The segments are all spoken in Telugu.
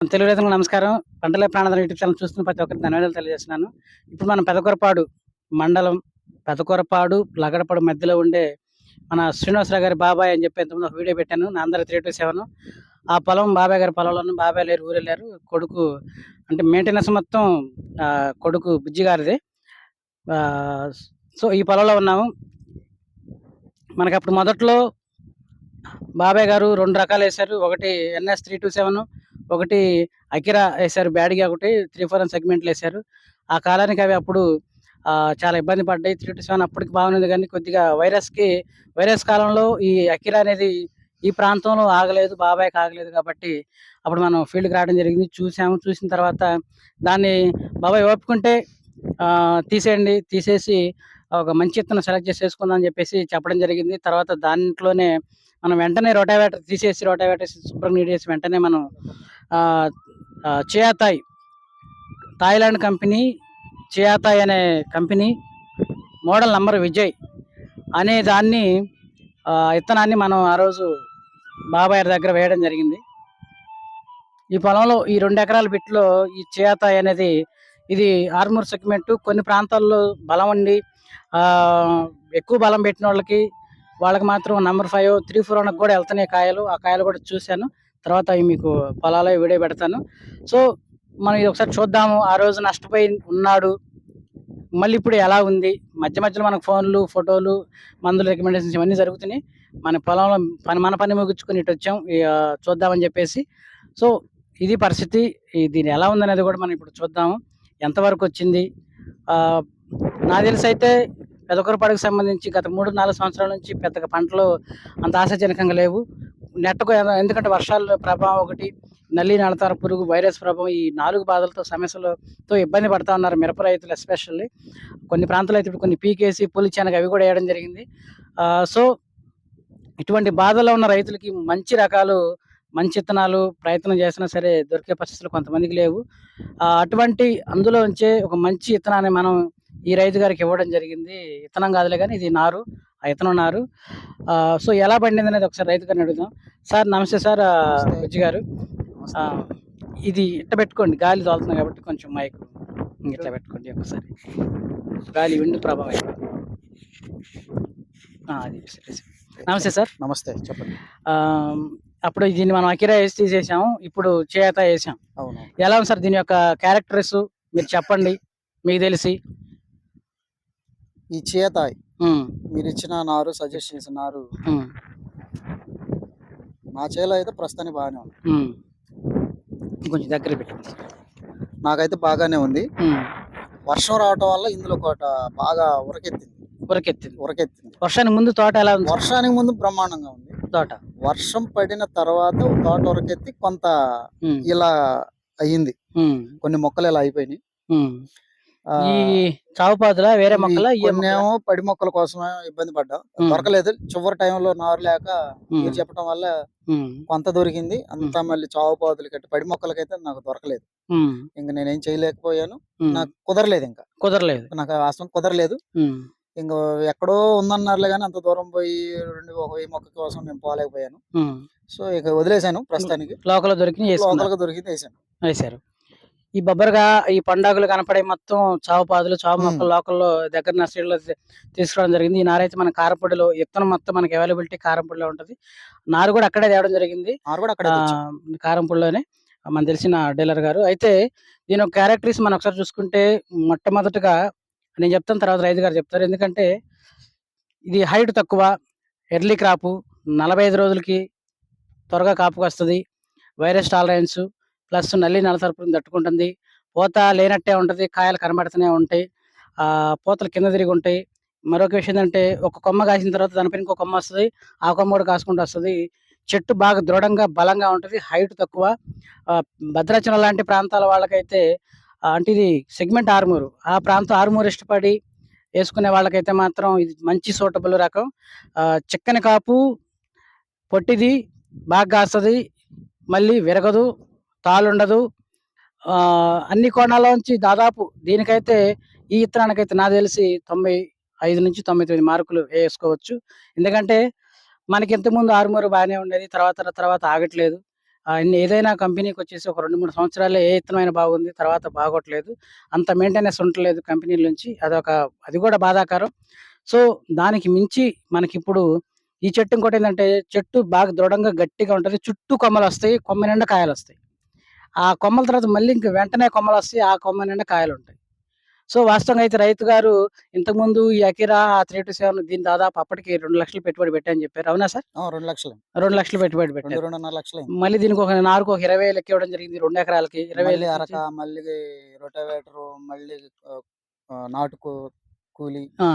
తెలుగు రైతులకు నమస్కారం. పంటలే ప్రాణాధార యూట్యూబ్ ఛానల్ చూస్తున్న ప్రతి ఒక్కరికి ధన్యవాదాలు తెలియజేస్తున్నాను. ఇప్పుడు మనం పెదకొరపాడు మండలం పెదకొరపాడు లగడపాడు మధ్యలో ఉండే మన శ్రీనివాసరావు గారి బాబాయ్ అని చెప్పి ఇంతకుముందు ఒక వీడియో పెట్టాను. నాందర త్రీ టూ సెవెన్. ఆ పొలం బాబాయ్ గారి పొలంలో బాబాయ్ లేరు ఊరు వెళ్ళారు కొడుకు అంటే మెయింటెనెన్స్ మొత్తం కొడుకు బుజ్జి గారిది. సో ఈ పొలంలో ఉన్నాము. మనకి అప్పుడు మొదట్లో బాబాయ్ గారు రెండు రకాలు వేశారు. ఒకటి ఎన్ఎస్ త్రీ టూ సెవెన్ ఒకటి అకిరా వేశారు బ్యాడ్గా ఒకటి త్రీ ఫోర్ అని సెగ్మెంట్లు వేశారు. ఆ కాలానికి అవి అప్పుడు చాలా ఇబ్బంది పడ్డాయి. త్రీ టు సెవెన్ అప్పటికి బాగుంది కానీ కొద్దిగా వైరస్కి వైరస్ కాలంలో ఈ అకిరా అనేది ఈ ప్రాంతంలో ఆగలేదు బాబాయ్కి ఆగలేదు కాబట్టి అప్పుడు మనం ఫీల్డ్కి రావడం జరిగింది. చూసాము చూసిన తర్వాత దాన్ని బాబాయ్ ఒప్పుకుంటే తీసేయండి తీసేసి ఒక మంచి ఇత్తనం సెలెక్ట్ చేసేసుకుందాం అని చెప్పేసి చెప్పడం జరిగింది. తర్వాత దాంట్లోనే మనం వెంటనే రోటావేటర్ తీసేసి రోటావేటర్ శుభ్రం నీట్ వెంటనే మనం చియాతాయ్. థాయిలాండ్ కంపెనీ చియాతాయ్ అనే కంపెనీ మోడల్ నంబర్ విజయ్ అనే దాన్ని ఇత్తనాన్ని మనం ఆ రోజు బాబాయ్ దగ్గర వేయడం జరిగింది. ఈ పొలంలో ఈ రెండు ఎకరాల బిట్లో ఈ చియాతాయ్ అనేది ఇది ఆర్మూర్ సెగ్మెంట్. కొన్ని ప్రాంతాల్లో బలం ఉండి ఎక్కువ బలం పెట్టిన వాళ్ళకి వాళ్ళకి మాత్రం నంబర్ ఫైవ్ త్రీ ఫోర్ వన్కి కూడా వెళ్తున్నాయి కాయలు. ఆ కాయలు కూడా చూశాను. తర్వాత అవి మీకు పొలాలో వీడియో పెడతాను. సో మనం ఇది ఒకసారి చూద్దాము. ఆ రోజు నష్టపోయి ఉన్నాడు. మళ్ళీ ఇప్పుడు ఎలా ఉంది? మధ్య మధ్యలో మనకు ఫోన్లు ఫోటోలు మందులు రికమెండేషన్స్ ఇవన్నీ జరుగుతున్నాయి. మన పొలంలో పని మన పని ముగించుకుని ఇటు వచ్చాం. చూద్దామని చెప్పేసి. సో ఇది పరిస్థితి. దీని ఎలా ఉందనేది కూడా మనం ఇప్పుడు చూద్దాము. ఎంతవరకు వచ్చింది? నా నాకు తెలిసి అయితే పెదకొరపాడుకు సంబంధించి గత మూడు నాలుగు సంవత్సరాల నుంచి పెద్దగా పంటలు అంత ఆశాజనకంగా లేవు. నెట్టకు ఎందుకంటే వర్షాల ప్రభావం ఒకటి నల్లి నడతారు పురుగు వైరస్ ప్రభావం ఈ నాలుగు బాధలతో సమస్యలతో ఇబ్బంది పడతా ఉన్నారు మిరప రైతులు ఎస్పెషల్లీ. కొన్ని ప్రాంతాలు అయితే ఇప్పుడు కొన్ని పీకేసి పులి చెనగ అవి కూడా వేయడం జరిగింది. సో ఇటువంటి బాధలో ఉన్న రైతులకి మంచి రకాలు మంచి విత్తనాలు ప్రయత్నం చేసినా సరే దొరికే పరిస్థితులు కొంతమందికి లేవు. అటువంటి అందులో ఉంచే ఒక మంచి విత్తనాన్ని మనం ఈ రైతు గారికి ఇవ్వడం జరిగింది. విత్తనం కాదులే కానీ ఇది నారు ఆ విత్తనం నారు. సో ఎలా పండింది అనేది ఒకసారి రైతు గారిని అడుగుదాం. సార్ నమస్తే సార్ బుజ్జి గారు. ఇది ఇట్ట పెట్టుకోండి. గాలి తోలుతుంది కాబట్టి కొంచెం మైక్ ఇట్లా పెట్టుకోండి ఒకసారి. గాలి విండు ప్రభావం అది. నమస్తే సార్. నమస్తే చెప్పండి. అప్పుడు దీన్ని మనం అకిరా వేసి తీసేసాము ఇప్పుడు చేత వేసాం అవును. ఎలా ఉంది సార్ దీని యొక్క క్యారెక్టర్స్? మీరు చెప్పండి. మీకు తెలిసి. ఈ చేతాయ్ ఉమ్, మీరు ఇచ్చిన నారు సజెస్ట్ చేసిన నారు నా చేలో అయితే ప్రస్తుతానికి బాగానే ఉంది. కొంచెం దగ్గర పెట్టండి. నాకైతే బాగానే ఉంది. వర్షం రావటం వల్ల ఇందులో ఒకట బాగా ఉరకెత్తింది. ఉరకెత్తింది. ఉరకెత్తింది. వర్షానికి ముందు తోట ఎలా ఉంది? వర్షానికి ముందు బ్రహ్మాండంగా ఉంది. తోట. వర్షం పడిన తర్వాత తోట ఉరకెత్తి కొంత ఇలా అయ్యింది కొన్ని మొక్కలు ఇలా అయిపోయినాయి. ఈ చావు పాదులా వేరే మొక్కల కొన్నేమో పడి మొక్కల కోసమే ఇబ్బంది పడ్డాం. దొరకలేదు. చివరి టైంలో నారు లేక చెప్పడం వల్ల కొంత దొరికింది. అంతా మళ్ళీ చావు పాదులు కట్టి పడి మొక్కలకైతే నాకు దొరకలేదు. ఇంక నేనేం చేయలేకపోయాను. నాకు కుదరలేదు ఇంకా. కుదరలేదు. నాకు వాస్తవం కుదరలేదు. ఇంక ఎక్కడో ఉందన్నారులే కానీ అంత దూరం పోయి రెండు ఒక వెయ్యి మొక్క కోసం నేను పోలేకపోయాను. సో ఇక వదిలేశాను ప్రస్తుతానికి. లోకల్ దొరికి వేసుకున్నారు. లోకల్గా దొరికింది వేసాను వేశారు. ఈ బొబ్బరగా ఈ పండాగులు కనపడే మొత్తం చావు పాదులు చావు. మొక్కలు లోకల్లో దగ్గర నర్సరీలో తీ- తీసుకురావడం జరిగింది. ఈ నారైతే మన కారంపొడిలో విత్తనం మొత్తం మనకి అవైలబిలిటీ కారంపొడిలో ఉంటుంది. నారు కూడా అక్కడే తేవడం జరిగింది. నారు. కారంపొడిలోనే మనకు తెలిసిన డీలర్ గారు. అయితే దీని ఒక క్యారెక్టరీస్ మనం ఒకసారి చూసుకుంటే మొట్టమొదటిగా నేను చెప్తాను తర్వాత రైతు గారు చెప్తారు. ఎందుకంటే ఇది హైట్ తక్కువ ఎర్లీ క్రాపు నలభై ఐదు రోజులకి త్వరగా కాపుకి వస్తుంది. వైరస్ టాలరెన్స్ ప్లస్ నల్లి నలసరుపుని తట్టుకుంటుంది. పూత లేనట్టే ఉంటుంది కాయలు కనబడుతూనే ఉంటాయి. పూతలు కింద తిరిగి ఉంటాయి. మరొక విషయం ఏంటంటే ఒక కొమ్మ కాసిన తర్వాత దానిపైన ఇంకో కొమ్మ వస్తుంది. ఆ కొమ్మ కూడా కాసుకుంటూ వస్తుంది. చెట్టు బాగా దృఢంగా బలంగా ఉంటుంది. హైట్ తక్కువ. భద్రాచలం లాంటి ప్రాంతాల వాళ్ళకైతే అంటే ఇది సెగ్మెంట్ ఆర్మూరు. ఆ ప్రాంతం ఆర్మూరు ఇష్టపడి వేసుకునే వాళ్ళకైతే మాత్రం ఇది మంచి సూటబుల్ రకం. చిక్కని కాపు పొట్టిది బాగా కాస్తుంది. మళ్ళీ విరగదు. తాలుండదు. ఆ, అన్ని కోణాల్లోంచి దాదాపు దీనికైతే ఈ విత్తనానికైతే నాకు తెలిసి తొంభై ఐదు నుంచి తొంభై తొమ్మిది మార్కులు వేసుకోవచ్చు. ఎందుకంటే మనకి ఇంతకుముందు ఆరుమూరు బాగానే ఉండేది తర్వాత తర్వాత ఆగట్లేదు. ఏదైనా కంపెనీకి వచ్చేసి ఒక రెండు మూడు సంవత్సరాలే ఏ ఇత్తనమైన బాగుంది తర్వాత బాగోట్లేదు. అంత మెయింటెనెన్స్ ఉండట్లేదు కంపెనీల నుంచి. అదొక అది కూడా బాధాకరం. సో దానికి మించి మనకి ఇప్పుడు ఈ చెట్టు ఇంకోటి ఏంటంటే చెట్టు బాగా దృఢంగా గట్టిగా ఉంటుంది. చుట్టూ కొమ్మలు వస్తాయి కొమ్మ నిండా కాయలు వస్తాయి. ఆ కొమ్మల తర్వాత మళ్ళీ ఇంక వెంటనే కొమ్మలు వస్తాయి ఆ కొమ్మ నిండా కాయలు ఉంటాయి సో వాస్తవంగా అయితే రైతు గారు ఇంతకుముందు ఈ అకిరా త్రీ టు సెవెన్ దీని దాదాపు అప్పటికి రెండు లక్షలు పెట్టుబడి పెట్టారని చెప్పారు. అవునా సార్? ఆ, రెండు లక్షలు. రెండు లక్షలు పెట్టుబడి పెట్టారు. రెండున్నర లక్షలు. మళ్ళీ దీనికి ఒక నారుకు ఒక ఇరవై వేలు ఇవ్వడం జరిగింది. రెండు ఎకరాలకి ఇరవై అరక మళ్ళీ రొటవేటర్ మళ్ళీ ఆ, ఆ, నాటుకు కూలి. ఆ,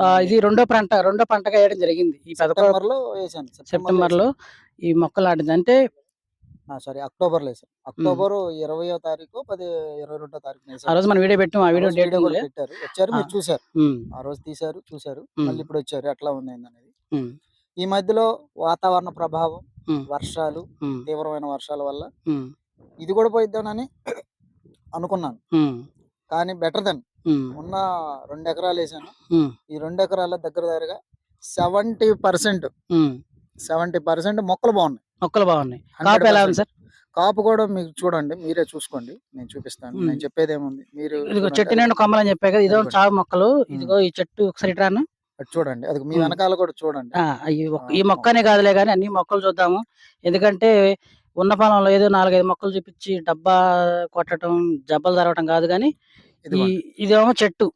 ఆ, ఇది రెండో పంట రెండో పంటగా వేయడం జరిగింది. ఈ పదకొండు సెప్టెంబర్లో ఈ మొక్కలు నాటింది. అంటే సారీ అక్టోబర్లో వేసాను అక్టోబర్ ఇరవయో తారీఖు పది ఇరవై రెండో తారీఖు ఆ రోజు మనం వీడియో పెట్టాం. ఆ వీడియో డేట్ కూడా పెట్టారు. వచ్చారు మీరు. చూసారు. ఆ రోజు తీశారు చూసారు. మళ్ళీ ఇప్పుడు వచ్చారు. ఎట్లా ఉంది అనేది ఈ మధ్యలో వాతావరణ ప్రభావం. వర్షాలు తీవ్రమైన వర్షాల వల్ల ఇది కూడా పోయిద్దానని అనుకున్నాను. కానీ బెటర్ దెన్ ఉన్న రెండు ఎకరాలు వేసాను. ఈ రెండు ఎకరాల దగ్గర దగ్గరగా సెవెంటీ పర్సెంట్. సెవెంటీ పర్సెంట్ మొక్కలు బాగున్నాయి. మొక్కలు బాగున్నాయి. కాపు ఎలా ఉంది సార్? కాపు కూడా మీకు చూడండి మీరే చూసుకోండి నేను చూపిస్తాను. నేను చెప్పేది ఏముంది మీరు ఇదిగో. చెట్టు నిండు కొమ్మలు అని చెప్పా కదా ఇదో. చావు మొక్కలు ఇదిగో ఈ చెట్టు ఒకసారి రాను. చూడండి అది మీ. వెనకాల కూడా చూడండి. ఈ మొక్కనే కాదులే కానీ అన్ని మొక్కలు చూద్దాము. ఎందుకంటే ఉన్న పొలంలో ఏదో నాలుగైదు మొక్కలు చూపించి డబ్బా కొట్టడం జబ్బలు జరగటం కాదు కానీ. ఇదేమో చెట్టు.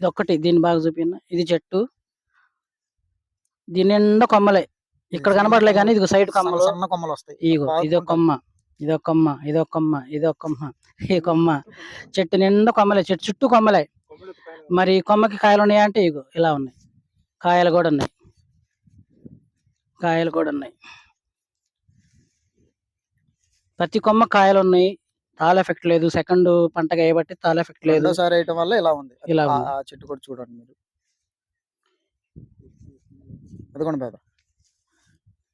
ఇది ఒక్కటి దీన్ని బాగా చూపిన ఇది చెట్టు. దీని నిండా కొమ్మలే. ఇక్కడ కనబడలే కానీ ఇది సైడ్ కొమ్మలు. సన్న కొమ్మలు వస్తాయి. ఇగో ఇదో కొమ్మ ఇదో కొమ్మ ఇదో కొమ్మ ఇదో కొమ్మ ఈ కొమ్మ. చెట్టు నిండా కొమ్మలే చెట్టు చుట్టూ కొమ్మలే. మరి కొమ్మకి కాయలు ఉన్నాయా అంటే ఇగో ఇలా ఉన్నాయి. కాయలు కూడా ఉన్నాయి. కాయలు కూడా ఉన్నాయి. ప్రతి కొమ్మ కాయలు ఉన్నాయి. తాళ ఎఫెక్ట్ లేదు. సెకండ్ పంటగా వేయబట్టి తాళ ఎఫెక్ట్ లేదు. రెండోసారి వేయటం వల్ల ఇలా ఉంది. ఇలా చెట్టు కూడా చూడండి మీరు. అదిగోండి బాబా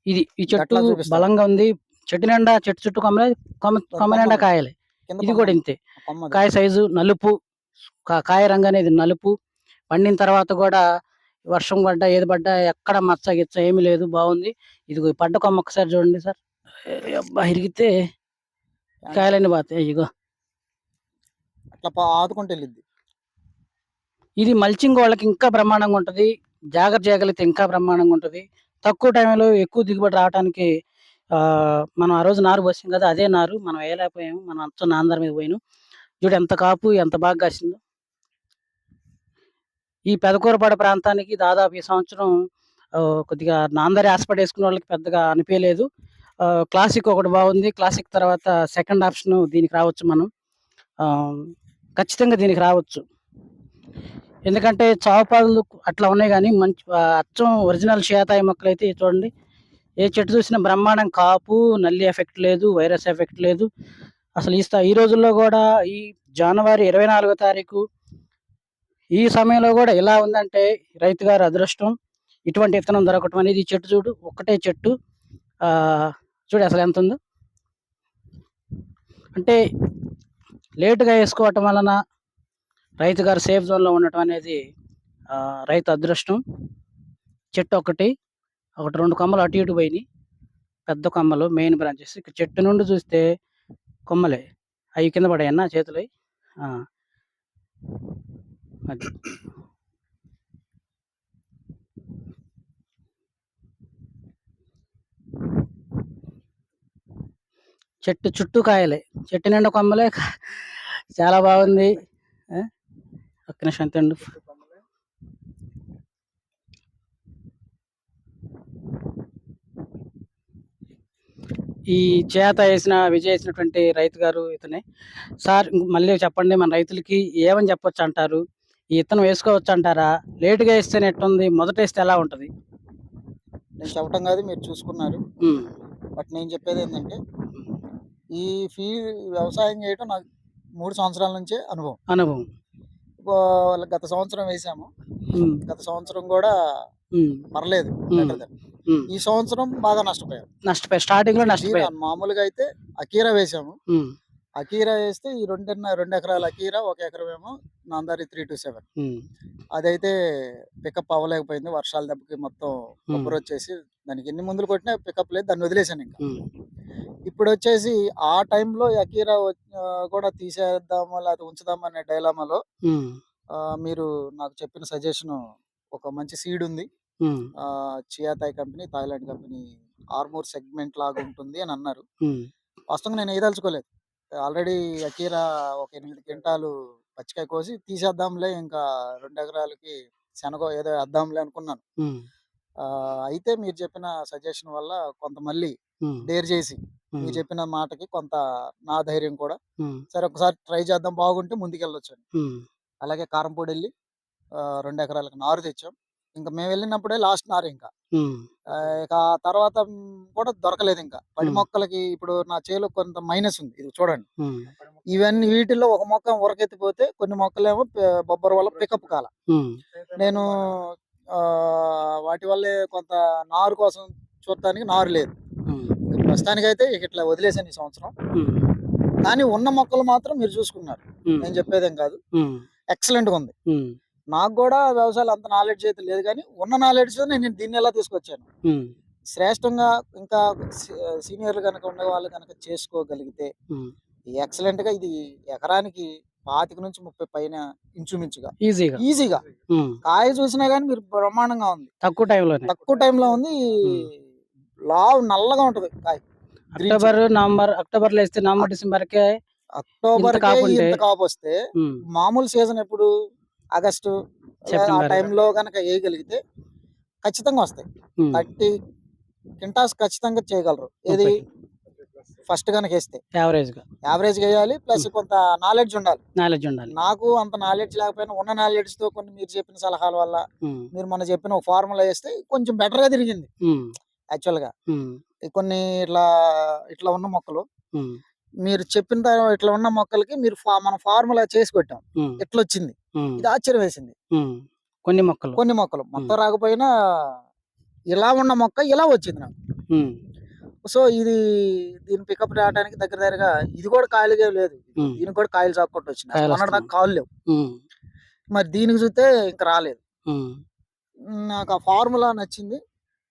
ఇది ఈ చెట్టు. బలంగా ఉంది. చెట్టు నిండా చెట్టు చుట్టూ కొమ్మలే కొమ్మ కొమ్మ నిండా. కాయలే. ఇది కూడా ఇంతే. కాయ సైజు నలుపు. కాయ రంగు అనేది నలుపు. పండిన తర్వాత కూడా వర్షం పడ్డా ఏది పడ్డా ఎక్కడ మచ్చ గిచ్చ ఏమీ లేదు. బాగుంది. ఇదిగో ఈ పడ్డ కొమ్మ ఒకసారి చూడండి సార్. అబ్బా ఇరిగితే కాయలన్నీ పోతాయి. ఇగో అట్లా ఆదుకుంటూ ఇది మల్చింగ్ వాళ్ళకి ఇంకా బ్రహ్మాండంగా ఉంటుంది. జాగ్రత్త చేయగలిగితే ఇంకా బ్రహ్మాండంగా ఉంటుంది. తక్కువ టైంలో ఎక్కువ దిగుబడి రావడానికి మనం ఆ రోజు నారు పోసాం కదా అదే నారు మనం వేయలేకపోయాము మనం అంత నాందర మీద పోయినాం. చూడు ఎంత కాపు ఎంత బాగా కాసిందో. ఈ పెదకూరపాడ ప్రాంతానికి దాదాపు ఈ సంవత్సరం కొద్దిగా నాందరి హాస్పిటల్ వేసుకున్న వాళ్ళకి పెద్దగా అనిపించలేదు క్లాసిక్ ఒకటి బాగుంది క్లాసిక్ తర్వాత సెకండ్ ఆప్షన్ దీనికి రావచ్చు మనం. ఖచ్చితంగా దీనికి రావచ్చు. ఎందుకంటే చావపాదులు అట్లా ఉన్నాయి కానీ మంచి అచ్చం ఒరిజినల్ షేతాయి మొక్కలు అయితే చూడండి. ఏ చెట్టు చూసినా బ్రహ్మాండం కాపు నల్లి ఎఫెక్ట్ లేదు వైరస్ ఎఫెక్ట్ లేదు. అసలు ఈ ఈ రోజుల్లో కూడా ఈ జనవరి ఇరవై నాలుగో తారీఖు ఈ సమయంలో కూడా ఎలా ఉందంటే రైతు గారి అదృష్టం ఇటువంటి విత్తనం దొరకటం అనేది ఈ చెట్టు చూడు ఒక్కటే చెట్టు. చూడు అసలు ఎంత ఉందో అంటే లేటుగా వేసుకోవటం వలన రైతు గారు సేఫ్ జోన్లో ఉండటం అనేది రైతు అదృష్టం. చెట్టు ఒకటి ఒకటి రెండు కొమ్మలు అటు ఇటు పోయినాయి. పెద్ద కొమ్మలు మెయిన్ బ్రాంచెస్ చెట్టు నుండి చూస్తే కొమ్మలే. అవి కింద పడాయన్నా చేతులు అయి. అది. చెట్టు చుట్టూ కాయలే. చెట్టు నిండా కొమ్మలే. చాలా బాగుంది. ఒక్క నిమిషం తిండు ఈ చేత వేసిన విజయ్ వేసినటువంటి రైతు గారు ఇతనే. సార్ మళ్ళీ చెప్పండి మన రైతులకి ఏమని చెప్పొచ్చు అంటారు? ఈ ఇత్తనం వేసుకోవచ్చు అంటారా? లేటుగా వేస్తేనే ఎట్టుంది? మొదట వేస్తే ఎలా ఉంటది? నేను చెప్పటం కాదు మీరు చూసుకున్నారు. బట్ నేను చెప్పేది ఏంటంటే ఈ ఫీ వ్యవసాయం చేయటం నాకు మూడు సంవత్సరాల నుంచే అనుభవం. అనుభవం. గత సంవత్సరం వేసాము. గత సంవత్సరం కూడా పర్లేదు. ఉమ్. ఈ సంవత్సరం బాగా నష్టపోయాం నష్టపోయి స్టార్టింగ్లో మామూలుగా అయితే అకీరా వేసాము. అకీరా వేస్తే ఈ రెండున్న రెండు ఎకరాల అకీరా ఒక ఎకరం ఏమో నాందారి త్రీ టు సెవెన్. అదైతే పికప్ అవ్వలేకపోయింది. వర్షాల దెబ్బకి మొత్తం కొబ్బరి వచ్చేసి దానికి ఎన్ని మందులు కొట్టినా పికప్ లేదు. దాన్ని వదిలేశాను ఇంకా. ఇప్పుడు వచ్చేసి ఆ టైంలో అకీరా కూడా తీసేద్దామా లేకపోతే ఉంచుదామా అనే డైలామాలో మీరు నాకు చెప్పిన సజెషన్ ఒక మంచి సీడ్ ఉంది. Chia Tai company Thailand company Armoor segment లాగా ఉంటుంది అని అన్నారు. వాస్తవంగా నేను ఏదలుచుకోలేదు. ఆల్రెడీ అకీరా ఒక ఎనిమిది క్వింటాలు పచ్చికాయ కోసి తీసేద్దాంలే ఇంకా రెండు ఎకరాలకి శనగ ఏదో వేద్దాంలే అనుకున్నాను. అయితే మీరు చెప్పిన సజెషన్ వల్ల కొంత మళ్ళీ డేర్ చేసి మీరు చెప్పిన మాటకి కొంత నా ధైర్యం కూడా సరే ఒకసారి ట్రై చేద్దాం బాగుంటే ముందుకెళ్ళొచ్చు అలాగే కారంపొడి వెళ్ళి రెండు ఎకరాలకు నారు తెచ్చాం. ఇంకా మేము వెళ్ళినప్పుడే లాస్ట్ నారు ఇంకా. ఇక తర్వాత కూడా దొరకలేదు ఇంకా. పడి. మొక్కలకి ఇప్పుడు నా చేలో కొంత మైనస్ ఉంది. ఇది చూడండి. ఇవన్నీ వీటిల్లో ఒక మొక్క ఉరకెత్తిపోతే కొన్ని మొక్కలేమో బొబ్బర వల్ల పికప్ కాల. నేను ఆ, వాటి వల్లే కొంత నారు కోసం చూడటానికి నారు లేదు. ఉమ్, ప్రస్తుతానికి అయితే ఇట్లా వదిలేసాను ఈ సంవత్సరం. కానీ ఉన్న మొక్కలు మాత్రం మీరు చూసుకున్నారు. నేను చెప్పేదేం కాదు. ఎక్సలెంట్గా ఉంది. నాకు కూడా వ్యవసాయాలు అంత నాలెడ్జ్ అయితే లేదు కానీ ఉన్న నాలెడ్జ్ నేను దీన్ని ఎలా తీసుకొచ్చాను? శ్రేష్టంగా ఇంకా సీనియర్లు కనుక ఉండే వాళ్ళు కనుక చేసుకోగలిగితే. ఎక్సలెంట్గా ఇది ఎకరానికి పాతిక నుంచి ముప్పై పైన ఇంచుమించుగా. ఈజీగా. ఈజీగా. కాయ చూసినా కానీ మీరు బ్రహ్మాండంగా ఉంది. తక్కువ టైంలోనే. తక్కువ టైంలో ఉంది. లావు నల్లగా ఉంటది కాయ. అక్టోబర్ నవంబర్ అక్టోబర్లో వేస్తే నవంబర్ డిసెంబర్ కే అక్టోబర్ కాపు వస్తే మామూలు సీజన్ ఎప్పుడు? ఆగస్టు ఆ. టైంలో కనుక వేయగలిగితే ఖచ్చితంగా వస్తాయి. థర్టీ కింటాస్ ఖచ్చితంగా చేయగలరు. ఏది ఫస్ట్ కనుక వేస్తే. యావరేజ్గా యావరేజ్ వేయాలి ప్లస్ కొంత నాలెడ్జ్ ఉండాలి. నాలెడ్జ్ ఉండాలి. నాకు అంత నాలెడ్జ్ లేకపోయినా ఉన్న నాలెడ్జ్తో కొన్ని మీరు చెప్పిన సలహాల వల్ల మీరు మొన్న చెప్పిన ఒక ఫార్ములా వేస్తే కొంచెం బెటర్గా తిరిగింది యాక్చువల్గా కొన్ని ఇట్లా ఇట్లా ఉన్న మొక్కలు మీరు చెప్పిన తర్వాత ఇట్లా ఉన్న మొక్కలకి మీరు మన ఫార్ములా చేసి పెట్టాం. ఎట్లా వచ్చింది ఇది ఆశ్చర్యం వేసింది. కొన్ని మొక్కలు. కొన్ని మొక్కలు. మొత్తం రాకపోయినా ఇలా ఉన్న మొక్క ఇలా వచ్చింది నాకు. సో ఇది దీని పికప్ రావడానికి దగ్గర దగ్గరగా ఇది కూడా కాయలుగా లేదు. దీనికి కూడా కాయలు చాక్కొట్టు వచ్చింది. దాకా. కాయలు లేవు. మరి దీనికి చూస్తే ఇంకా రాలేదు. నాకు ఆ ఫార్ములా నచ్చింది.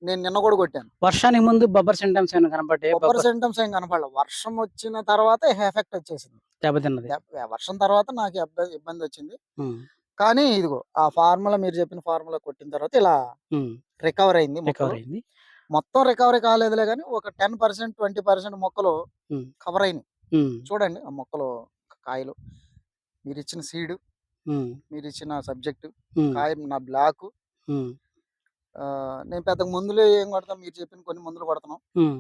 నేను నిన్న కూడా కొట్టాను. వర్షానికి ముందు బొబ్బర్ సింటమ్స్ ఏమైనా కనపడ్డాయి? కొబ్బరి బొబ్బర్ సింటమ్స్ ఏం కనపడలేదు వర్షం వచ్చిన తర్వాత ఎఫెక్ట్ వచ్చేసింది. దెబ్బతిన్నది. దెబ్బ- వర్షం తర్వాత నాకు ఇబ్బ- ఇబ్బంది వచ్చింది కానీ ఇదిగో ఆ ఫార్ములా మీరు చెప్పిన ఫార్ములా కొట్టిన తర్వాత ఇలా రికవర్ అయింది. రికవర్ అయింది మొత్తం రికవరీ కాలేదులే కానీ ఒక టెన్ పర్సెంట్ ట్వంటీ పర్సెంట్ మొక్కలు. కవర్ అయినాయి చూడండి ఆ మొక్కలు కాయలు. మీరు ఇచ్చిన సీడ్ మీరు ఇచ్చిన సబ్జెక్ట్ కాయ నా బ్లాక్. నేను పెద్ద మందులు ఏం కొడతాం మీరు చెప్పిన కొన్ని మందులు కొడతాం ఉమ్,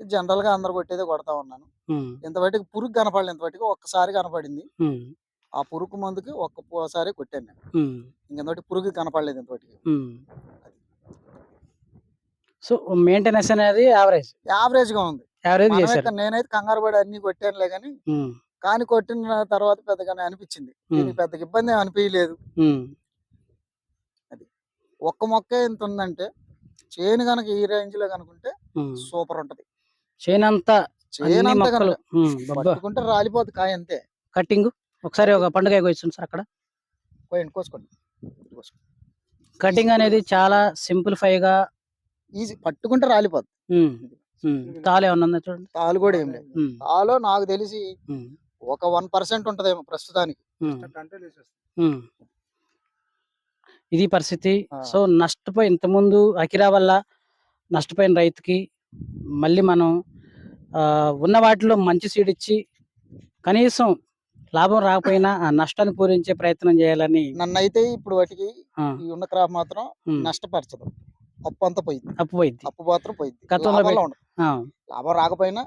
జనరల్గా అందరు కొట్టేదే కొడతా ఉన్నాను. ఇంతవరకు పురుగు కనపడలేదు ఇంతవరకు ఒక్కసారి కనపడింది. ఆ పురుగు మందుకి ఒక్కసారి కొట్టాను నేను. ఇంకెంతటి పురుగు కనపడలేదు ఇంతవరకు. సో మెయింటెనెన్స్ అనేది యావరేజ్? యావరేజ్గా ఉంది యావరేజ్ నేనైతే కంగారు పడి అన్ని కొట్టానులే కానీ కానీ కొట్టిన తర్వాత పెద్దగానే అనిపించింది. పెద్దగా ఇబ్బంది అనిపించలేదు ఉమ్, ఒక్క మొక్క ఎంత ఉందంటే చేను కనుక ఈ రేంజ్లో కనుకుంటే. సూపర్ ఉంటది. చేనంతా చేను అన్ని అంతా మొక్కలు. కనుక పట్టుకుంటే కాయ అంతే. కటింగ్ ఒకసారి ఒక పండుగ వచ్చింది సార్ అక్కడ. కోయండి కోసుకోండి. కటింగ్ అనేది చాలా సింప్లిఫై గా ఈజీ పట్టుకుంటే ఉమ్, తాలు ఏమన్నా చూడండి. తాలు కూడా ఏం లేదు తాలో నాకు తెలిసి ఒక వన్ పర్సెంట్ ఉంటదేమో ప్రస్తుతానికి. ఇది పరిస్థితి. సో నష్టపోయి ఇంతకుముందు అకిరా వల్ల నష్టపోయిన రైతుకి మళ్ళీ మనం ఉన్న వాటిలో మంచి సీడ్ ఇచ్చి కనీసం లాభం రాకపోయినా ఆ నష్టాన్ని పూరించే ప్రయత్నం చేయాలని నన్ను అయితే ఇప్పుడు వాటికి ఉన్న క్రాప్ మాత్రం నష్టపరచదు. అప్పు అంతా పోయింది. అప్పు పోయింది. అప్పు మాత్రం పోయింది. గతంలో లాభం రాకపోయినా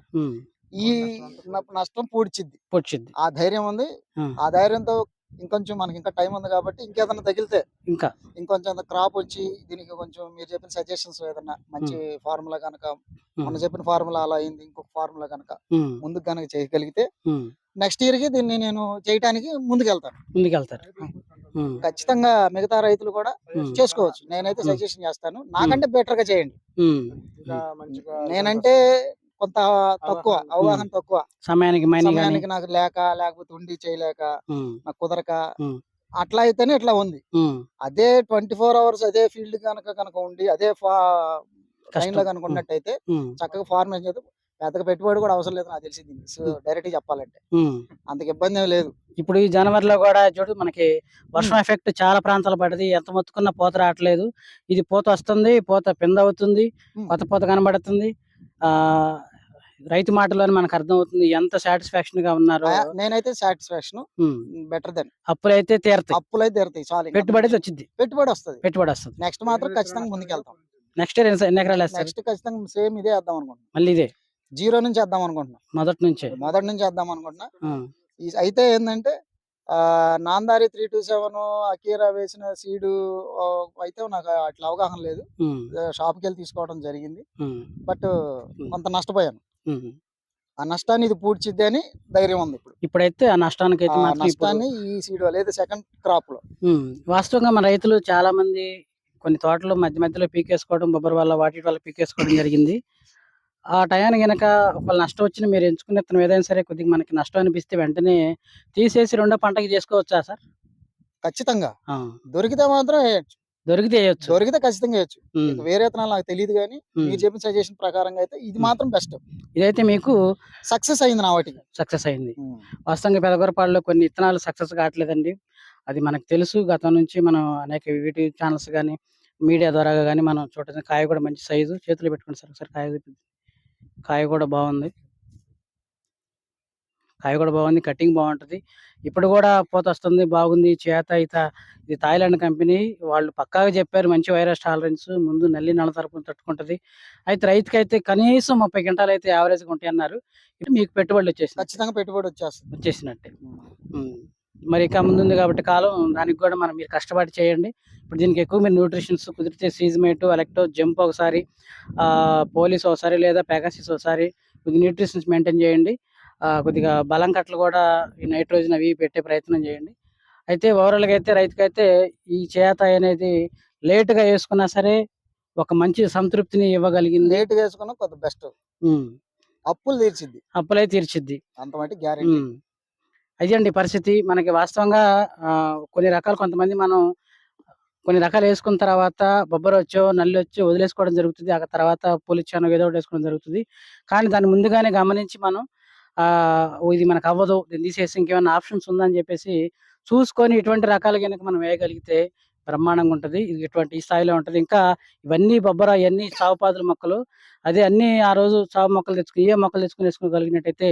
ఈ నష్టం పూడ్చిద్ది. పొడిచిద్ది. ఆ ధైర్యం ఉంది. ఆ ధైర్యంతో ఇంకొంచెం మనకి ఇంకా టైం ఉంది కాబట్టి ఇంకేదైనా తగిలితే ఇంకా. ఇంకొంచెం క్రాప్ వచ్చి దీనికి కొంచెం మీరు చెప్పిన సజెషన్స్ ఏదన్నా మంచి ఫార్ములా కనుక మొన్న చెప్పిన ఫార్ములా అలా అయింది ఇంకొక ఫార్ములా కనుక ముందుకు కనుక చేయగలిగితే నెక్స్ట్ ఇయర్కి దీన్ని నేను చేయడానికి ముందుకెళ్తాను. ముందుకెళ్తారు. ఖచ్చితంగా మిగతా రైతులు కూడా చేసుకోవచ్చు. నేనైతే. సజెషన్ చేస్తాను. నాకంటే బెటర్గా చేయండి. నేనంటే కొంత తక్కువ అవగాహన. తక్కువ. సమయానికి సమయానికి నాకు లేక లేకపోతే ఉండి చేయలేక నాకు కుదరక. అట్లా అయితేనే ఇట్లా ఉంది. అదే ట్వంటీ ఫోర్ అవర్స్ అదే ఫీల్డ్ కనుక కనుక ఉండి అదే లైన్లో కనుక ఉన్నట్టయితే చక్కగా ఫార్మేషన్ చేస్తే పెద్దగా పెట్టుబడి కూడా అవసరం లేదు నాకు తెలిసింది. డైరెక్ట్ చెప్పాలంటే. అంతకు ఇబ్బంది ఏం లేదు. ఇప్పుడు ఈ జనవరిలో కూడా చూడు మనకి వర్షం ఎఫెక్ట్ చాలా ప్రాంతాలు పడింది ఎంత మొత్తుకున్నా పూత రావట్లేదు. ఇది పూత వస్తుంది పూత పింద అవుతుంది ఉమ్. కొత్త పూత కనబడుతుంది. ఆ రైతు మాటలోనే మనకు అర్థమవుతుంది. ఎంత సాటిస్ఫాక్షన్గా ఉన్నారు. నేనైతే సాటిస్ఫాక్షన్ బెటర్ దెన్ అప్పులైతే తీరతాయి. అప్పులు అయితే తీరుతాయి చాలు. పెట్టుబడి అయితే వచ్చింది పెట్టుబడి వస్తుంది. పెట్టుబడి వస్తుంది. నెక్స్ట్ మాత్రం ఖచ్చితంగా ముందుకెళ్తాం. నెక్స్ట్ ఇయర్ ఎన్ని ఎకరాలు నెక్స్ట్ ఖచ్చితంగా సేమ్ ఇదే వేద్దాం అనుకుంటున్నాం. మళ్ళీ ఇదే? జీరో నుంచి వేద్దాం అనుకుంటున్నాం. మొదటి నుంచే? మొదటి నుంచి వేద్దాం అనుకుంటున్నా. అయితే ఏంటంటే Namdhari three two seven Akira వేసిన సీడు అయితే నాకు అట్లా అవగాహన లేదు. షాప్కి వెళ్ళి తీసుకోవడం జరిగింది. బట్ కొంత నష్టపోయాను. ఆ నష్టాన్ని ఇది పూడ్చిద్ది అని ధైర్యం ఉంది ఇప్పుడు. ఇప్పుడైతే ఆ నష్టానికి అయితే ఆ మాత్రం ఇప్పుడు నష్టాన్ని ఈ సీడ్ లేదా సెకండ్ క్రాప్లో ఉమ్, వాస్తవంగా మన రైతులు చాలా మంది కొన్ని తోటలు మధ్య మధ్యలో పీకేసుకోవడం బొబ్బరి వల్ల వాటి వల్ల పీకేసుకోవడం జరిగింది. ఆ టయానికి గనక ఒకవేళ నష్టం వచ్చిన మీరు ఎంచుకునే విత్తనం ఏదైనా సరే కొద్దిగా మనకి నష్టం అనిపిస్తే వెంటనే తీసేసి రెండో పంటకి చేసుకోవచ్చా సార్? ఖచ్చితంగా. ఆ, దొరికితే మాత్రం వేయచ్చు దొరికితే దొరికితే ఖచ్చితంగా వేయచ్చు ఇక వేరే విత్తనాలు నాకు తెలియదు కానీ. మీరు చెప్పిన సజెషన్ ప్రకారంగా అయితే ఇది మాత్రం బెస్ట్. ఇదైతే మీకు సక్సెస్ అయింది నా వాటికి. సక్సెస్ అయింది. వాస్తవంగా పెదగొరపాడులో కొన్ని విత్తనాలు సక్సెస్ కావట్లేదండి. అది మనకు తెలుసు. గతం నుంచి మనం అనేక యూట్యూబ్ ఛానల్స్ కానీ మీడియా ద్వారా కానీ మనం చూడటం కాయ కూడా మంచి సైజు. చేతులు పెట్టుకుని సార్ ఒకసారి కాయ. కాయ కూడా బాగుంది. కాయ కూడా బాగుంది. కటింగ్ బాగుంటుంది. ఇప్పుడు కూడా పూత వస్తుంది బాగుంది చేత ఇత ఇది థాయిలాండ్ కంపెనీ. వాళ్ళు పక్కాగా చెప్పారు మంచి వైరస్ టాలరెన్స్ ముందు నల్లి నల్ల తరపున తట్టుకుంటది. అయితే రైతుకి అయితే కనీసం ముప్పై గంటలు అయితే యావరేజ్గా ఉంటాయి అన్నారు మీకు పెట్టుబడులు వచ్చేసి ఖచ్చితంగా పెట్టుబడి వచ్చేస్తుంది. వచ్చేసినట్టే. మరి ఇక ముందు ఉంది కాబట్టి కాలం దానికి కూడా మనం మీరు కష్టపడి చేయండి. ఇప్పుడు దీనికి ఎక్కువ మీరు న్యూట్రిషన్స్ కుదిరితే సీజ్మేట్ ఎలక్టో జంప్ ఒకసారి పోలీస్ ఒకసారి లేదా పెగాసిస్ ఒకసారి కొద్దిగా న్యూట్రిషన్స్ మెయింటైన్ చేయండి. కొద్దిగా బలం కట్టలు కూడా ఈ నైట్రోజన్ అవి పెట్టే ప్రయత్నం చేయండి. అయితే ఓవరాల్గా అయితే రైతుకైతే ఈ చేత అనేది లేటుగా వేసుకున్నా సరే ఒక మంచి సంతృప్తిని ఇవ్వగలిగింది. లేట్ వేసుకున్నా కొద్ది బెస్ట్. అప్పులు తీర్చిద్ది. అప్పులై తీర్చిద్ది. అంత మట్టి గ్యారెంటీ. అదండి పరిస్థితి మనకి వాస్తవంగా కొన్ని రకాలు కొంతమంది మనం కొన్ని రకాలు వేసుకున్న తర్వాత బొబ్బర వచ్చో నల్లి వచ్చో వదిలేసుకోవడం జరుగుతుంది. ఆ తర్వాత పులిచ్చాను ఏదో ఒకటి వేసుకోవడం జరుగుతుంది. కానీ దాన్ని ముందుగానే గమనించి మనం ఇది మనకు అవ్వదు దీన్ని తీసేసి ఇంకేమైనా ఆప్షన్స్ ఉందని చెప్పేసి చూసుకొని ఇటువంటి రకాలు కనుక మనం వేయగలిగితే బ్రహ్మాండంగా ఉంటుంది. ఇది ఇటువంటి ఈ స్థాయిలో ఉంటుంది. ఇంకా ఇవన్నీ బొబ్బర ఇవన్నీ చావుపాదుల మొక్కలు అదే అన్ని ఆ రోజు చావు మొక్కలు తెచ్చుకుని ఏ మొక్కలు తెచ్చుకుని వేసుకోగలిగినట్టయితే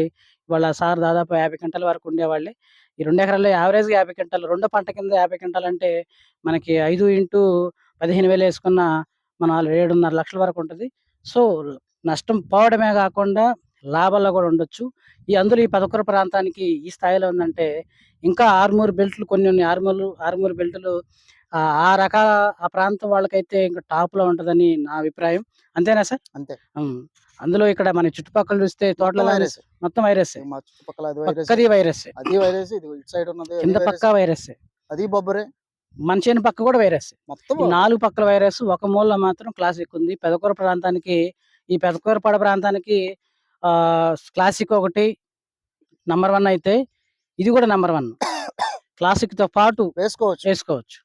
ఇవాళ సార్ దాదాపు యాభై గంటల వరకు ఉండేవాళ్ళే. ఈ రెండు ఎకరాల్లో యావరేజ్గా యాభై గంటలు రెండో పంట కింద యాభై గంటలు అంటే మనకి ఐదు ఇంటూ పదిహేను వేలు వేసుకున్న మన ఏడున్నర లక్షల వరకు ఉంటుంది. సో నష్టం పోవడమే కాకుండా లాభాల్లో కూడా ఉండొచ్చు. ఈ అందులో ఈ పదకొర ప్రాంతానికి ఈ స్థాయిలో ఉందంటే ఇంకా ఆర్మూర్ బెల్ట్లు కొన్ని ఉన్నాయి. ఆర్మూర్ ఆర్మూర్ బెల్ట్లు ఆ రకాల ఆ ప్రాంతం వాళ్ళకైతే ఇంకా టాప్లో ఉంటదని నా అభిప్రాయం. అంతేనా సార్? అంతే. అందులో ఇక్కడ మన చుట్టుపక్కల చూస్తే తోటల వైరస్. మొత్తం వైరస్. మా చుట్టుపక్కల అది వైరస్. అది వైరస్ ఇది ఇటు సైడ్ ఉన్నది కింద. పక్క వైరస్. అది బొబ్బరే. మన చేను పక్క కూడా వైరస్. మొత్తం నాలుగు పక్కల వైరస్ ఒక మూల మాత్రం క్లాసిక్ ఉంది. పెదకూర ప్రాంతానికి ఈ పెదకూరపాడ ప్రాంతానికి క్లాసిక్ ఒకటి నంబర్ వన్ అయితే ఇది కూడా నంబర్ వన్. క్లాసిక్తో పాటు వేసుకోవచ్చు. చేసుకోవచ్చు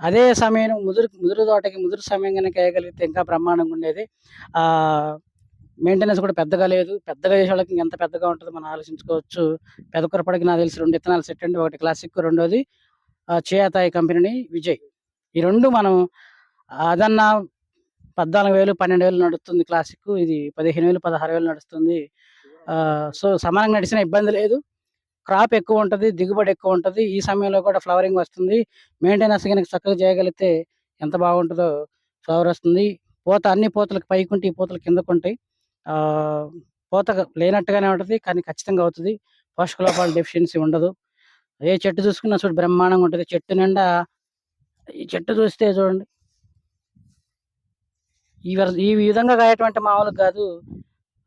అదే సమయం ముదురు ముదురు తోటకి ముదురు సమయం కనుక వేయగలిగితే ఇంకా బ్రహ్మాండంగా ఉండేది. ఆ మెయింటెనెన్స్ కూడా పెద్దగా లేదు. పెద్దగా చేసే వాళ్ళకి ఎంత పెద్దగా ఉంటుందో మనం ఆలోచించుకోవచ్చు. పెదకూరపడికి నాకు తెలిసి రెండు విత్తనాలు సెట్ అండి. ఒకటి క్లాసిక్ రెండోది ఆ, చేతాయి కంపెనీ విజయ్. ఈ రెండు మనం అదన్నా పద్నాలుగు వేలు పన్నెండు వేలు నడుస్తుంది క్లాసిక్ ఇది పదిహేను వేలు పదహారు వేలు నడుస్తుంది. సో సమానంగా నడిచిన ఇబ్బంది లేదు. క్రాప్ ఎక్కువ ఉంటుంది దిగుబడి ఎక్కువ ఉంటుంది. ఈ సమయంలో కూడా ఫ్లవరింగ్ వస్తుంది. మెయింటెనెన్స్ కనుక చక్కగా చేయగలిగితే ఎంత బాగుంటుందో ఫ్లవర్ వస్తుంది. పూత అన్ని పూతలకు పైకి ఈ పూతలు కిందకు ఉంటాయి ఆ, పూత లేనట్టుగానే ఉంటుంది కానీ ఖచ్చితంగా అవుతుంది. పోషక లోపాల డెఫిషియన్సీ ఉండదు. ఏ చెట్టు చూసుకున్నా చూడు బ్రహ్మాండంగా ఉంటుంది. చెట్టు నిండా ఈ చెట్టు చూస్తే చూడండి. ఈ ఈ విధంగా కాయటువంటి మామూలుగా కాదు.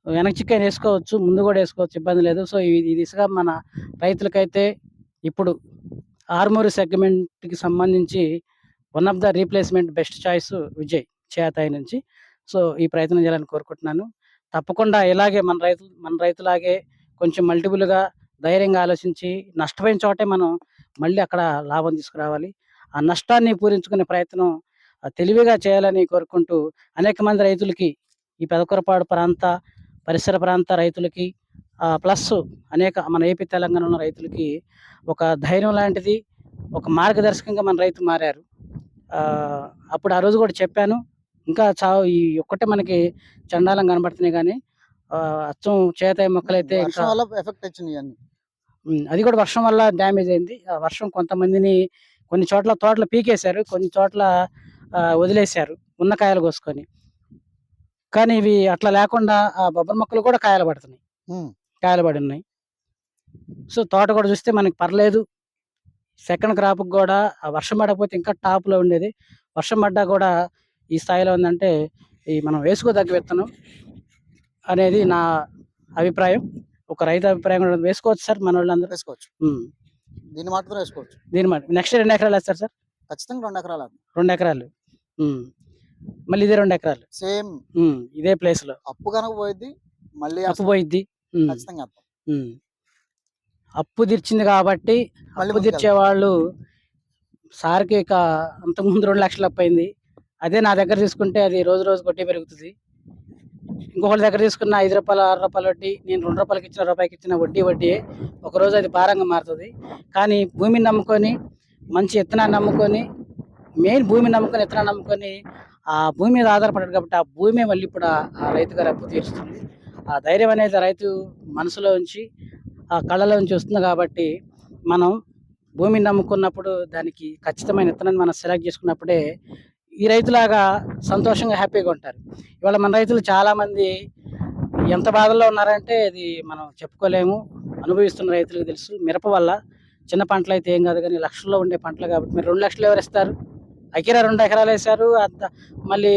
వెనక చిక్కని వేసుకోవచ్చు ముందు కూడా వేసుకోవచ్చు ఇబ్బంది లేదు. సో ఈ దిశగా మన రైతులకైతే ఇప్పుడు ఆర్మూరి సెగ్మెంట్కి సంబంధించి one of the replacement best choice Vijay చేతాయి నుంచి. సో ఈ ప్రయత్నం చేయాలని కోరుకుంటున్నాను. తప్పకుండా ఇలాగే మన రైతులు మన రైతులాగే కొంచెం మల్టిపుల్గా ధైర్యంగా ఆలోచించి నష్టపోయిన చోటే మనం మళ్ళీ అక్కడ లాభం తీసుకురావాలి. ఆ నష్టాన్ని పూరించుకునే ప్రయత్నం తెలివిగా చేయాలని కోరుకుంటూ అనేక మంది రైతులకి ఈ పెదకొరపాడు ప్రాంత పరిసర ప్రాంత రైతులకి ప్లస్ అనేక మన ఏపీ తెలంగాణ ఉన్న రైతులకి ఒక ధైర్యం లాంటిది ఒక మార్గదర్శకంగా మన రైతు మారారు. అప్పుడు ఆ రోజు కూడా చెప్పాను ఇంకా చా ఈ ఒక్కటే మనకి చండాలం కనబడుతున్నాయి కానీ అచ్చం చేత మొక్కలైతే ఎఫెక్ట్ వచ్చినాయి అది కూడా వర్షం వల్ల డ్యామేజ్ అయింది. ఆ వర్షం కొంతమందిని కొన్ని చోట్ల తోటలు పీకేశారు కొన్ని చోట్ల వదిలేశారు. ఉన్న కాయలు కోసుకొని. కానీ ఇవి అట్లా లేకుండా ఆ బొబ్బరి మొక్కలు కూడా కాయలు పడుతున్నాయి. కాయలు పడి ఉన్నాయి. సో తోట కూడా చూస్తే మనకి పర్లేదు. సెకండ్ క్రాప్ కూడా ఆ వర్షం పడకపోతే ఇంకా టాప్లో ఉండేది. వర్షం పడ్డా కూడా ఈ స్థాయిలో ఉందంటే ఈ మనం వేసుకోదగ్గ విత్తనం అనేది నా అభిప్రాయం. ఒక రైతు అభిప్రాయం కూడా వేసుకోవచ్చు సార్ మన వాళ్ళందరూ వేసుకోవచ్చు. దీన్ని మాత్రం వేసుకోవచ్చు. దీని మాట నెక్స్ట్ రెండు ఎకరాలు వేస్తారు సార్? ఖచ్చితంగా రెండు ఎకరాలు. రెండు ఎకరాలు. మళ్ళీ ఇదే రెండు ఎకరాలు. సేమ్. ఇదే ప్లేస్లో. అప్పు కనుక పోయింది మళ్ళీ అప్పు పోయిద్ది. ఖచ్చితంగా. అప్పు. తీర్చింది కాబట్టి అప్పు తీర్చే వాళ్ళు సార్కి ఇక అంతకుముందు రెండు లక్షలు అప్పు అయింది. అదే నా దగ్గర తీసుకుంటే అది రోజు రోజు కొట్టి పెరుగుతుంది. ఇంకొకరి దగ్గర తీసుకున్న ఐదు రూపాయలు ఆరు రూపాయలు వడ్డీ నేను రెండు రూపాయలకి ఇచ్చిన రూపాయికి ఇచ్చిన వడ్డీ వడ్డీ ఒక రోజు అది భారంగా మారుతుంది. కానీ భూమిని నమ్ముకొని మంచి విత్తనాన్ని నమ్ముకొని మెయిన్ భూమిని నమ్ముకొని విత్తనాన్ని నమ్ముకొని ఆ భూమి మీద ఆధారపడ్డాడు కాబట్టి ఆ భూమి మళ్ళీ ఇప్పుడు ఆ రైతు గారు అప్పు తీరుస్తుంది ఆ ధైర్యం అనేది రైతు మనసులో ఉంచి ఆ కళ్ళలో వస్తుంది కాబట్టి మనం భూమిని నమ్ముకున్నప్పుడు దానికి ఖచ్చితమైన విత్తనాన్ని మనం సెలెక్ట్ చేసుకున్నప్పుడే ఈ రైతులాగా సంతోషంగా హ్యాపీగా ఉంటారు. ఇవాళ మన రైతులు చాలామంది ఎంత బాధల్లో ఉన్నారంటే ఇది మనం చెప్పుకోలేము. అనుభవిస్తున్న రైతులకు తెలుసు. మిరప వల్ల చిన్న పంటలు అయితే ఏం కాదు కానీ లక్షల్లో ఉండే పంటలు కాబట్టి మీరు రెండు లక్షలు ఎవరు ఇస్తారు? అకిరా రెండు ఎకరాలు వేశారు అంత మళ్ళీ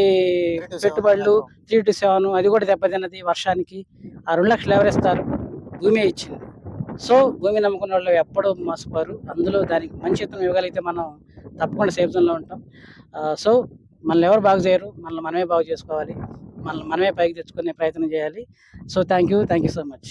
పెట్టుబడులు. త్రీ టు సెవెన్ అది కూడా దెబ్బతిన్నది వర్షానికి. ఆ రెండు లక్షలు ఎవరు ఇస్తారు? భూమి ఇచ్చింది. సో భూమి నమ్ముకున్న వాళ్ళు ఎప్పుడూ మోసపోరు. అందులో దానికి మంచి విత్తనం ఇవ్వగలిగితే మనం తప్పకుండా సేఫ్ జోన్లో ఉంటాం. సో మనల్ని ఎవరు బాగు చేయరు. మనల్ని మనమే బాగు చేసుకోవాలి. మనల్ని మనమే పైకి తెచ్చుకునే ప్రయత్నం చేయాలి. So thank you thank you so much